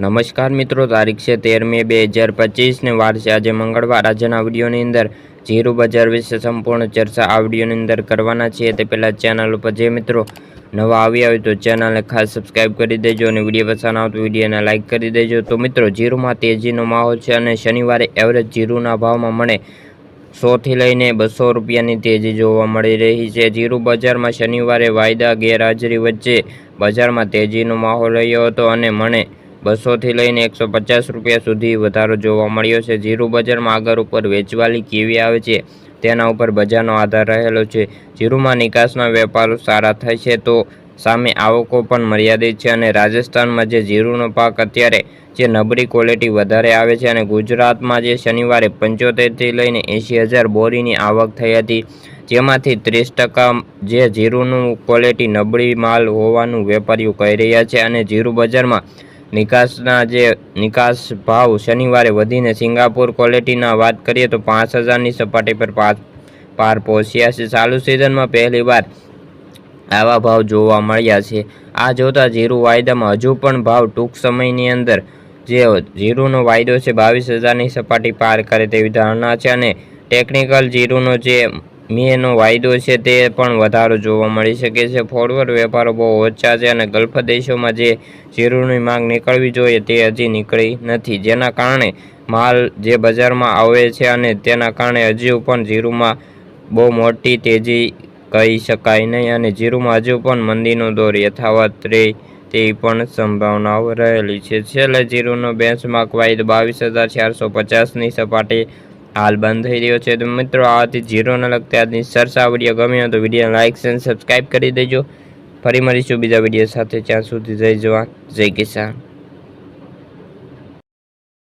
નમસ્કાર મિત્રો, તારીખ છે તેર મે બે હજાર પચીસને વાર છે આજે મંગળવાર. આજના વિડીયોની અંદર જીરું બજાર વિશે સંપૂર્ણ ચર્ચા આ અંદર કરવાના છીએ. તે પહેલાં ચેનલ ઉપર જે મિત્રો નવા આવ્યા હોય તો ચેનલને ખાસ સબસ્ક્રાઈબ કરી દેજો અને વીડિયો પસંદ આવતો વિડીયોને લાઇક કરી દેજો. તો મિત્રો, જીરુમાં તેજીનો માહોલ છે અને શનિવારે એવરેજ જીરુના ભાવમાં મળે સોથી લઈને બસો રૂપિયાની તેજી જોવા મળી રહી છે. જીરું બજારમાં શનિવારે વાયદા ગેરહાજરી વચ્ચે બજારમાં તેજીનો માહોલ રહ્યો હતો અને મને બસોથી લઈને એકસો પચાસ રૂપિયા સુધી વધારો જોવા મળ્યો છે. જીરું બજારમાં આગળ ઉપર વેચવાલી કેવી આવે છે તેના ઉપર બજારનો આધાર રહેલો છે. જીરુમાં નિકાસના વેપારો સારા થાય છે તો સામે આવકો પણ મર્યાદિત છે અને રાજસ્થાનમાં જે જીરુનો પાક અત્યારે જે નબળી ક્વોલિટી વધારે આવે છે અને ગુજરાતમાં જે શનિવારે પંચોતેરથી લઈને એંશી હજાર બોરીની આવક થઈ હતી, જેમાંથી ત્રીસ ટકા જે જીરુનું ક્વોલિટી નબળી માલ હોવાનું વેપારીઓ કહી રહ્યા છે અને જીરું બજારમાં નિકાસના જે નિકાસ ભાવ શનિવારે વધીને સિંગાપુર ક્વોલિટીના વાત કરીએ તો પાંચ હજારની સપાટી પર પાર પહોંચ્યા છે. ચાલુ સિઝનમાં પહેલીવાર આવા ભાવ જોવા મળ્યા છે. આ જોતા જીરું વાયદામાં હજુ પણ ભાવ ટૂંક સમયની અંદર જે જીરુનો વાયદો છે, બાવીસ હજારની સપાટી પાર કરે તેવી ધારણા છે અને ટેકનિકલ જીરુનો જે મેનો વાયદો છે તે પણ વધારો જોવા મળી શકે છે. ફોરવર્ડ વેપારો બહુ ઓછા છે અને ગલ્ફ દેશોમાં જે જીરુની માંગ નીકળવી જોઈએ તે હજી નીકળી નથી. જેના કારણે માલ જે બજારમાં આવે છે અને તેના કારણે હજુ પણ જીરુમાં બહુ મોટી તેજી કહી શકાય નહીં અને જીરુમાં હજુ પણ મંદીનો દોર યથાવત રહે તેવી પણ સંભાવનાઓ રહેલી છે. છેલ્લે જીરુનો બેન્ચમાર્ક વાયદો બાવીસ હજાર ચારસો પચાસની સપાટી હાલ બંધ થઈ રહ્યો છે. તો મિત્રો, આ હતી જીરોને લગતી આજની ચર્ચા વીડિયો. ગમ્યો તો વીડિયો લાઇક અને સબસ્ક્રાઈબ કરી દેજો. ફરી મળીશું બીજા વીડિયો સાથે. ત્યાં સુધી જય જવાન, જય કિસાન.